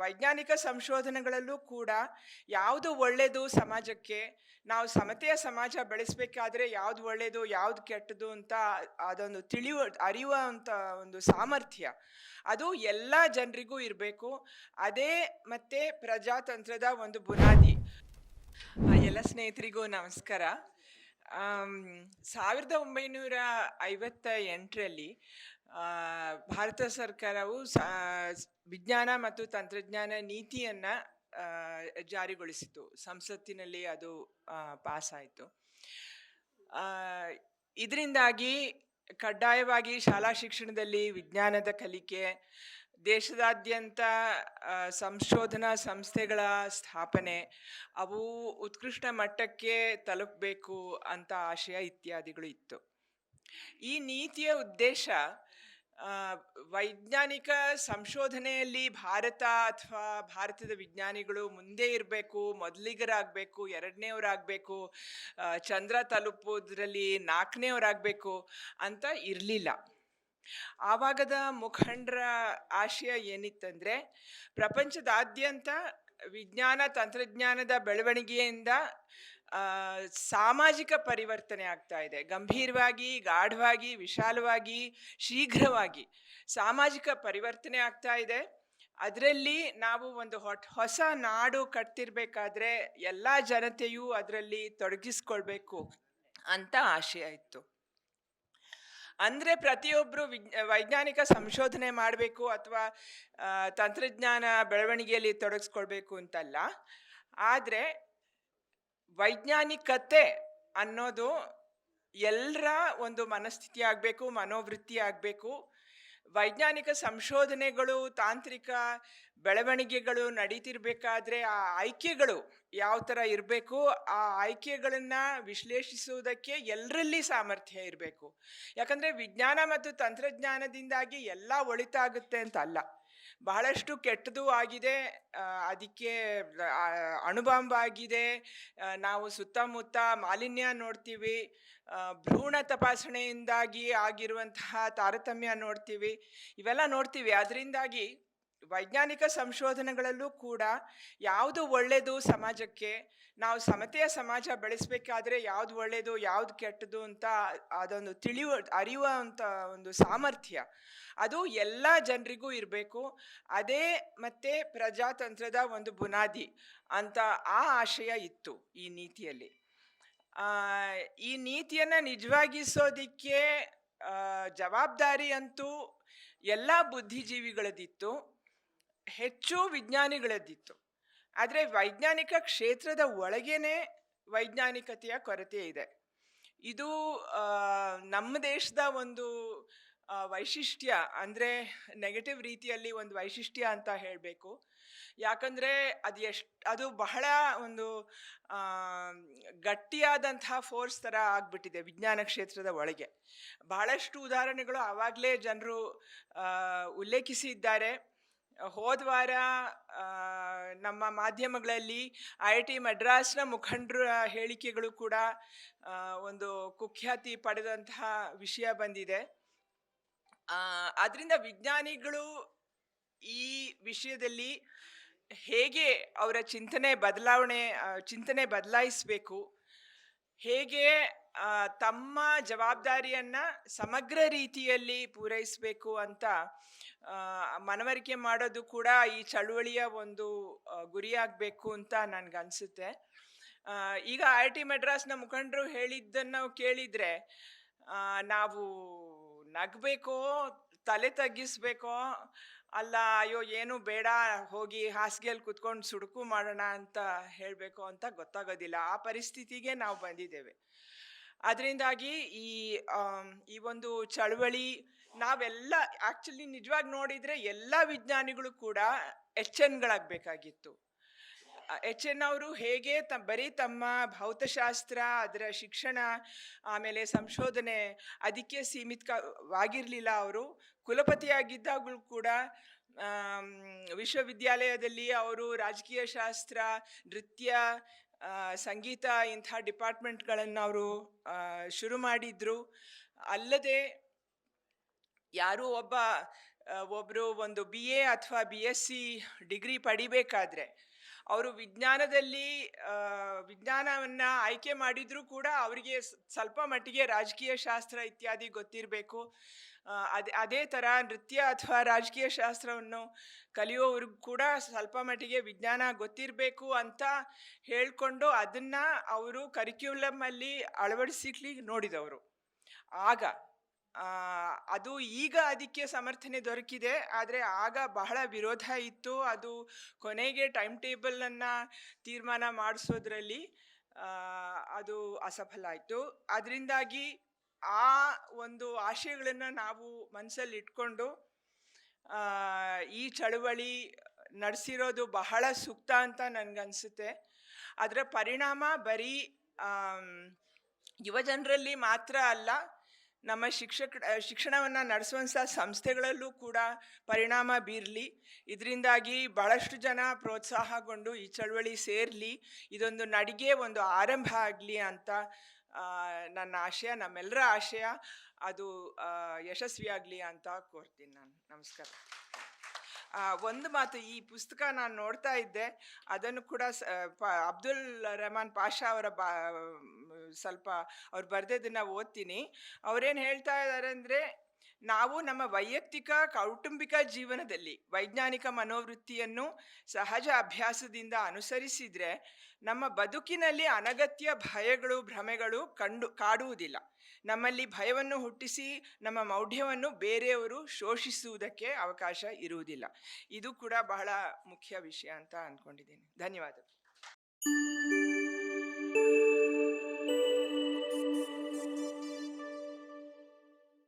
ವೈಜ್ಞಾನಿಕ ಸಂಶೋಧನೆಗಳಲ್ಲೂ ಕೂಡ ಯಾವುದು ಒಳ್ಳೆಯದು ಸಮಾಜಕ್ಕೆ, ನಾವು ಸಮತೆಯ ಸಮಾಜ ಬೆಳೆಸಬೇಕಾದ್ರೆ ಯಾವುದು ಒಳ್ಳೆಯದು ಯಾವುದು ಕೆಟ್ಟದು ಅಂತ ಅದೊಂದು ತಿಳಿಯುವ ಅರಿಯುವಂಥ ಒಂದು ಸಾಮರ್ಥ್ಯ. ಅದು ಎಲ್ಲ ಜನರಿಗೂ ಇರಬೇಕು. ಅದೇ ಮತ್ತೆ ಪ್ರಜಾತಂತ್ರದ ಒಂದು ಬುನಾದಿ. ಎಲ್ಲ ಸ್ನೇಹಿತರಿಗೂ ನಮಸ್ಕಾರ. ಸಾವಿರದ ಒಂಬೈನೂರ ಐವತ್ತ ಎಂಟರಲ್ಲಿ ಭಾರತ ಸರ್ಕಾರವು ವಿಜ್ಞಾನ ಮತ್ತು ತಂತ್ರಜ್ಞಾನ ನೀತಿಯನ್ನು ಜಾರಿಗೊಳಿಸಿತು. ಸಂಸತ್ತಿನಲ್ಲಿ ಅದು ಪಾಸ್ ಆಯಿತು ಇದರಿಂದಾಗಿ ಕಡ್ಡಾಯವಾಗಿ ಶಾಲಾ ಶಿಕ್ಷಣದಲ್ಲಿ ವಿಜ್ಞಾನದ ಕಲಿಕೆ, ದೇಶದಾದ್ಯಂತ ಸಂಶೋಧನಾ ಸಂಸ್ಥೆಗಳ ಸ್ಥಾಪನೆ, ಅವು ಉತ್ಕೃಷ್ಟ ಮಟ್ಟಕ್ಕೆ ತಲುಪಬೇಕು ಅಂತ ಆಶಯ ಇತ್ಯಾದಿಗಳು ಇತ್ತು. ಈ ನೀತಿಯ ಉದ್ದೇಶ ವೈಜ್ಞಾನಿಕ ಸಂಶೋಧನೆಯಲ್ಲಿ ಭಾರತ ಅಥವಾ ಭಾರತದ ವಿಜ್ಞಾನಿಗಳು ಮುಂದೆ ಇರಬೇಕು, ಮೊದಲಿಗರಾಗಬೇಕು, ಎರಡನೇವರಾಗಬೇಕು ಚಂದ್ರ ತಲುಪೋದ್ರಲ್ಲಿ ನಾಲ್ಕನೇವರಾಗಬೇಕು ಅಂತ ಇರಲಿಲ್ಲ. ಆವಾಗದ ಮುಖಂಡರ ಆಶಯ ಏನಿತ್ತಂದರೆ, ಪ್ರಪಂಚದಾದ್ಯಂತ ವಿಜ್ಞಾನ ತಂತ್ರಜ್ಞಾನದ ಬೆಳವಣಿಗೆಯಿಂದ ಸಾಮಾಜಿಕ ಪರಿವರ್ತನೆ ಆಗ್ತಾ ಇದೆ. ಗಂಭೀರವಾಗಿ, ಗಾಢವಾಗಿ, ವಿಶಾಲವಾಗಿ, ಶೀಘ್ರವಾಗಿ ಸಾಮಾಜಿಕ ಪರಿವರ್ತನೆ ಆಗ್ತಾ ಇದೆ. ಅದರಲ್ಲಿ ನಾವು ಒಂದು ಹೊಸ ನಾಡು ಕಟ್ತಿರ್ಬೇಕಾದ್ರೆ ಎಲ್ಲ ಜನತೆಯೂ ಅದರಲ್ಲಿ ತೊಡಗಿಸ್ಕೊಳ್ಬೇಕು ಅಂತ ಆಶಯ ಇತ್ತು ಅಂದರೆ ಪ್ರತಿಯೊಬ್ಬರು ವಿಜ್ ವೈಜ್ಞಾನಿಕ ಸಂಶೋಧನೆ ಮಾಡಬೇಕು ಅಥವಾ ತಂತ್ರಜ್ಞಾನ ಬೆಳವಣಿಗೆಯಲ್ಲಿ ತೊಡಗಿಸ್ಕೊಳ್ಬೇಕು ಅಂತಲ್ಲ. ಆದರೆ ವೈಜ್ಞಾನಿಕತೆ ಅನ್ನೋದು ಎಲ್ಲರ ಒಂದು ಮನಸ್ಥಿತಿ ಆಗಬೇಕು, ಮನೋವೃತ್ತಿ ಆಗಬೇಕು. ವೈಜ್ಞಾನಿಕ ಸಂಶೋಧನೆಗಳು, ತಾಂತ್ರಿಕ ಬೆಳವಣಿಗೆಗಳು ನಡೀತಿರ್ಬೇಕಾದ್ರೆ ಆ ಆಯ್ಕೆಗಳು ಯಾವ ಥರ ಇರಬೇಕು, ಆ ಆಯ್ಕೆಗಳನ್ನು ವಿಶ್ಲೇಷಿಸುವುದಕ್ಕೆ ಎಲ್ಲರಲ್ಲಿ ಸಾಮರ್ಥ್ಯ ಇರಬೇಕು. ಯಾಕಂದರೆ ವಿಜ್ಞಾನ ಮತ್ತು ತಂತ್ರಜ್ಞಾನದಿಂದಾಗಿ ಎಲ್ಲ ಒಳಿತಾಗುತ್ತೆ ಅಂತ ಅಲ್ಲ. ಬಹಳಷ್ಟು ಕೆಟ್ಟದು ಆಗಿದೆ. ಅದಕ್ಕೆ ಅಣುಬಾಂಬ್ ಆಗಿದೆ. ನಾವು ಸುತ್ತಮುತ್ತ ಮಾಲಿನ್ಯ ನೋಡ್ತೀವಿ. ಭ್ರೂಣ ತಪಾಸಣೆಯಿಂದಾಗಿ ಆಗಿರುವಂತಹ ತಾರತಮ್ಯ ನೋಡ್ತೀವಿ. ಇವೆಲ್ಲ ನೋಡ್ತೀವಿ. ಅದರಿಂದಾಗಿ ವೈಜ್ಞಾನಿಕ ಸಂಶೋಧನೆಗಳಲ್ಲೂ ಕೂಡ ಯಾವುದು ಒಳ್ಳೆಯದು ಸಮಾಜಕ್ಕೆ, ನಾವು ಸಮತೆಯ ಸಮಾಜ ಬೆಳೆಸಬೇಕಾದ್ರೆ ಯಾವುದು ಒಳ್ಳೆಯದು ಯಾವುದು ಕೆಟ್ಟದು ಅಂತ ಅದೊಂದು ತಿಳಿಯುವ ಅರಿಯುವಂಥ ಒಂದು ಸಾಮರ್ಥ್ಯ. ಅದು ಎಲ್ಲ ಜನರಿಗೂ ಇರಬೇಕು. ಅದೇ ಮತ್ತೆ ಪ್ರಜಾತಂತ್ರದ ಒಂದು ಬುನಾದಿ ಅಂತ ಆ ಆಶಯ ಇತ್ತು ಈ ನೀತಿಯಲ್ಲಿ. ಈ ನೀತಿಯನ್ನು ನಿಜವಾಗಿಸೋದಕ್ಕೆ ಜವಾಬ್ದಾರಿ ಅಂತೂ ಎಲ್ಲ ಬುದ್ಧಿಜೀವಿಗಳದಿತ್ತು. ಹೆಚ್ಚು ವಿಜ್ಞಾನಿಗಳದ್ದಿತ್ತು. ಆದರೆ ವೈಜ್ಞಾನಿಕ ಕ್ಷೇತ್ರದ ಒಳಗೇನೆ ವೈಜ್ಞಾನಿಕತೆಯ ಕೊರತೆ ಇದೆ. ಇದು ನಮ್ಮ ದೇಶದ ಒಂದು ವೈಶಿಷ್ಟ್ಯ ಅಂದರೆ ನೆಗೆಟಿವ್ ರೀತಿಯಲ್ಲಿ ಒಂದು ವೈಶಿಷ್ಟ್ಯ ಅಂತ ಹೇಳಬೇಕು. ಯಾಕಂದರೆ ಅದು ಎಷ್ಟು, ಅದು ಬಹಳ ಒಂದು ಗಟ್ಟಿಯಾದಂತಹ ಫೋರ್ಸ್ ಥರ ಆಗಿಬಿಟ್ಟಿದೆ ವಿಜ್ಞಾನ ಕ್ಷೇತ್ರದ ಒಳಗೆ. ಬಹಳಷ್ಟು ಉದಾಹರಣೆಗಳು ಆವಾಗಲೇ ಜನರು ಉಲ್ಲೇಖಿಸಿದ್ದಾರೆ. ಹೋದ ವಾರ ನಮ್ಮ ಮಾಧ್ಯಮಗಳಲ್ಲಿ ಐ ಐ ಟಿ ಮಡ್ರಾಸ್ನ ಮುಖಂಡರ ಹೇಳಿಕೆಗಳು ಕೂಡ ಒಂದು ಕುಖ್ಯಾತಿ ಪಡೆದಂತಹ ವಿಷಯ ಬಂದಿದೆ. ಅದರಿಂದ ವಿಜ್ಞಾನಿಗಳು ಈ ವಿಷಯದಲ್ಲಿ ಹೇಗೆ ಅವರ ಚಿಂತನೆ ಬದಲಾವಣೆ ಚಿಂತನೆ ಬದಲಾಯಿಸಬೇಕು, ಹೇಗೆ ತಮ್ಮ ಜವಾಬ್ದಾರಿಯನ್ನ ಸಮಗ್ರ ರೀತಿಯಲ್ಲಿ ಪೂರೈಸಬೇಕು ಅಂತ ಮನವರಿಕೆ ಮಾಡೋದು ಕೂಡ ಈ ಚಳುವಳಿಯ ಒಂದು ಗುರಿಯಾಗಬೇಕು ಅಂತ ನನ್ಗನ್ಸುತ್ತೆ. ಈಗ ಐ ಟಿ ಮೆಡ್ರಾಸ್ನ ಮುಖಂಡರು ಹೇಳಿದ್ದನ್ನು ಕೇಳಿದ್ರೆ ನಾವು ನಗಬೇಕೋ, ತಲೆ ತಗ್ಗಿಸ್ಬೇಕೋ, ಅಲ್ಲ, ಅಯ್ಯೋ, ಏನು ಬೇಡ, ಹೋಗಿ ಹಾಸಿಗೆಯಲ್ಲಿ ಕುತ್ಕೊಂಡು ಸುಡುಕು ಮಾಡೋಣ ಅಂತ ಹೇಳಬೇಕು ಅಂತ ಗೊತ್ತಾಗೋದಿಲ್ಲ. ಆ ಪರಿಸ್ಥಿತಿಗೆ ನಾವು ಬಂದಿದ್ದೇವೆ. ಅದರಿಂದಾಗಿ ಈ ಈ ಒಂದು ಚಳವಳಿ ನಾವೆಲ್ಲ ಆ್ಯಕ್ಚುಲಿ ನಿಜವಾಗಿ ನೋಡಿದರೆ ಎಲ್ಲ ವಿಜ್ಞಾನಿಗಳು ಕೂಡ ಎಚ್ ಎನ್ಗಳಾಗಬೇಕಾಗಿತ್ತು ಎಚ್ ಎನ್ ಅವರು ಹೇಗೆ ತ, ಬರೀ ತಮ್ಮ ಭೌತಶಾಸ್ತ್ರ, ಅದರ ಶಿಕ್ಷಣ, ಆಮೇಲೆ ಸಂಶೋಧನೆ, ಅದಕ್ಕೆ ಸೀಮಿತವಾಗಿರಲಿಲ್ಲ ಅವರು. ಕುಲಪತಿಯಾಗಿದ್ದಾಗಲೂ ಕೂಡ ವಿಶ್ವವಿದ್ಯಾಲಯದಲ್ಲಿ ಅವರು ರಾಜಕೀಯ ಶಾಸ್ತ್ರ, ನೃತ್ಯ ಸಂಗೀತ ಇಂಥ ಡಿಪಾರ್ಟ್ಮೆಂಟ್ಗಳನ್ನು ಅವರು ಶುರು ಮಾಡಿದ್ರು. ಅಲ್ಲದೆ ಯಾರು ಒಬ್ಬ ಒಬ್ಬರು ಒಂದು ಬಿ ಎ ಅಥವಾ ಬಿ ಎಸ್ ಸಿ ಡಿಗ್ರಿ ಪಡಿಬೇಕಾದ್ರೆ ಅವರು ವಿಜ್ಞಾನದಲ್ಲಿ ವಿಜ್ಞಾನವನ್ನು ಆಯ್ಕೆ ಮಾಡಿದರೂ ಕೂಡ ಅವರಿಗೆ ಸ್ವಲ್ಪ ಮಟ್ಟಿಗೆ ರಾಜಕೀಯ ಶಾಸ್ತ್ರ ಇತ್ಯಾದಿ ಗೊತ್ತಿರಬೇಕು. ಅದೇ ಅದೇ ಥರ ನೃತ್ಯ ಅಥವಾ ರಾಜಕೀಯ ಶಾಸ್ತ್ರವನ್ನು ಕಲಿಯೋವ್ರಿಗೂ ಕೂಡ ಸ್ವಲ್ಪ ಮಟ್ಟಿಗೆ ವಿಜ್ಞಾನ ಗೊತ್ತಿರಬೇಕು ಅಂತ ಹೇಳಿಕೊಂಡು ಅದನ್ನು ಅವರು ಕರಿಕ್ಯುಲಮಲ್ಲಿ ಅಳವಡಿಸಿಕ್ಲಿ ನೋಡಿದವರು. ಆಗ ಅದು ಈಗ ಅದಕ್ಕೆ ಸಮರ್ಥನೆ ದೊರಕಿದೆ, ಆದರೆ ಆಗ ಬಹಳ ವಿರೋಧ ಇತ್ತು. ಅದು ಕೊನೆಗೆ ಟೈಮ್ ಟೇಬಲನ್ನು ತೀರ್ಮಾನ ಮಾಡಿಸೋದ್ರಲ್ಲಿ ಅದು ಅಸಫಲ ಆಯಿತು. ಅದರಿಂದಾಗಿ ಆ ಒಂದು ಆಶಯಗಳನ್ನು ನಾವು ಮನಸ್ಸಲ್ಲಿ ಇಟ್ಕೊಂಡು ಈ ಚಳುವಳಿ ನಡೆಸಿರೋದು ಬಹಳ ಸೂಕ್ತ ಅಂತ ನನಗನ್ಸುತ್ತೆ. ಅದರ ಪರಿಣಾಮ ಬರೀ ಯುವಜನರಲ್ಲಿ ಮಾತ್ರ ಅಲ್ಲ, ನಮ್ಮ ಶಿಕ್ಷಕ, ಶಿಕ್ಷಣವನ್ನು ನಡೆಸುವಂಥ ಸಂಸ್ಥೆಗಳಲ್ಲೂ ಕೂಡ ಪರಿಣಾಮ ಬೀರಲಿ. ಇದರಿಂದಾಗಿ ಬಹಳಷ್ಟು ಜನ ಪ್ರೋತ್ಸಾಹಗೊಂಡು ಈ ಚಳವಳಿ ಸೇರಲಿ, ಇದೊಂದು ನಡಿಗೆ, ಒಂದು ಆರಂಭ ಆಗಲಿ ಅಂತ ನನ್ನ ಆಶಯ ನಮ್ಮೆಲ್ಲರ ಆಶಯ ಅದು ಯಶಸ್ವಿಯಾಗಲಿ ಅಂತ ಕೋರ್ತೀನಿ ನಾನು. ನಮಸ್ಕಾರ. ಒಂದು ಮಾತು ಈ ಪುಸ್ತಕ ನಾನು ನೋಡ್ತಾ ಇದ್ದೆ. ಅದನ್ನು ಕೂಡ ಅಬ್ದುಲ್ ರೆಹಮಾನ್ ಪಾಷಾ ಅವರ ಬಾ ಸ್ವಲ್ಪ ಅವ್ರು ಬರೆದಿದ್ದನ್ನು ಓದ್ತೀನಿ. ಅವ್ರೇನು ಹೇಳ್ತಾ ಇದ್ದಾರೆ ಅಂದರೆ ನಾವು ನಮ್ಮ ವೈಯಕ್ತಿಕ, ಕೌಟುಂಬಿಕ ಜೀವನದಲ್ಲಿ ವೈಜ್ಞಾನಿಕ ಮನೋವೃತ್ತಿಯನ್ನು ಸಹಜ ಅಭ್ಯಾಸದಿಂದ ಅನುಸರಿಸಿದರೆ ನಮ್ಮ ಬದುಕಿನಲ್ಲಿ ಅನಗತ್ಯ ಭಯಗಳು, ಭ್ರಮೆಗಳು ಕಂಡು, ಕಾಡುವುದಿಲ್ಲ. ನಮ್ಮಲ್ಲಿ ಭಯವನ್ನು ಹುಟ್ಟಿಸಿ ನಮ್ಮ ಮೌಢ್ಯವನ್ನು ಬೇರೆಯವರು ಶೋಷಿಸುವುದಕ್ಕೆ ಅವಕಾಶ ಇರುವುದಿಲ್ಲ. ಇದು ಕೂಡ ಬಹಳ ಮುಖ್ಯ ವಿಷಯ ಅಂತ ಅಂದ್ಕೊಂಡಿದ್ದೀನಿ. ಧನ್ಯವಾದ